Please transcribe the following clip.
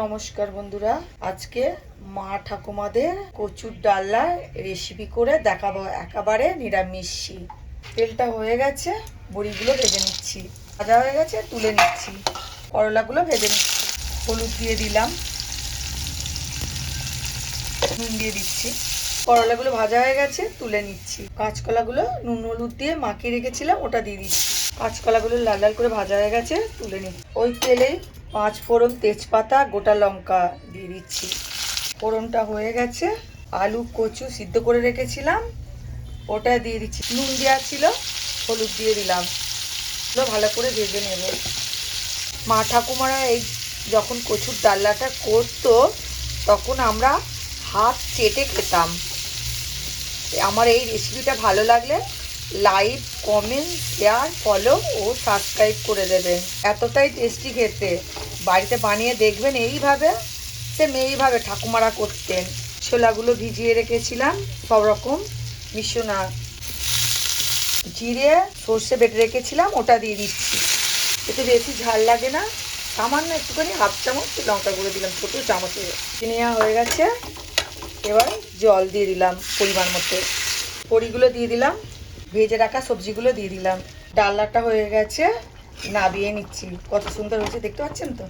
নমস্কার বন্ধুরা। আজকে মা ঠাকুমাদের কচুর ডাল্লার রেসিপি করে দেখাবো একেবারে নিরামিষি তেলটা হয়ে গেছে, বড়িগুলো ভেজে নিচ্ছি। ভাজা হয়ে গেছে, তুলে নিচ্ছি। করলাগুলো ভেজে নিচ্ছি। হলুদ দিয়ে দিলাম। নুন দিয়ে দিচ্ছি। করলাগুলো ভাজা হয়ে গেছে, তুলে নিচ্ছি। কাঁচকলাগুলো নুন হলুদ দিয়ে মাখিয়ে রেখেছিলাম, ওটা দিয়ে দিচ্ছি। কাঁচকলাগুলো লাল লাল করে ভাজা হয়ে গেছে, তুলে নিচ্ছি। ওই তেলেই পাঁচ ফোড়ন তেজপাতা, গোটা লঙ্কা দিয়ে দিচ্ছি। ফোড়নটা হয়ে গেছে। আলু, কচু সিদ্ধ করে রেখেছিলাম। ওটা দিয়ে দিচ্ছি। নুন দেওয়া ছিল, হলুদ দিয়ে দিলাম। ভালো করে ভেজে নেব। মা ঠাকুমারা এই যখন কচুর ডাল্লাটা করতো, তখন আমরা হাত চেটে খেতাম। আমার এই রেসিপিটা ভালো লাগলে লাইক, কমেন্ট, শেয়ার, ফলো ও সাবস্ক্রাইব করে দেবেন এতটাই টেস্টি খেতে। বাড়িতে বানিয়ে দেখবেন এইভাবে। সে এইভাবে ঠাকুমারা করতেন। ছোলাগুলো ভিজিয়ে রেখেছিলাম সব রকম মিশনা। জিরে সর্ষে বেটে রেখেছিলাম, ওটা দিয়ে দিচ্ছি। এতে বেশি ঝাল লাগে না। সামান্য একটুখানি হাফ চামচ লঙ্কা গুঁড়ো দিলাম, ছোটো চামচে। নেওয়া হয়ে গেছে। এবার জল দিয়ে দিলাম পরিমাণ মতো। বড়িগুলো দিয়ে দিলাম। ভেজে রাখা সবজিগুলো দিয়ে দিলাম। ডালনাটা হয়ে গেছে, নাবিয়ে নিচ্ছি। কত সুন্দর হয়েছে, দেখতে পাচ্ছেন তো?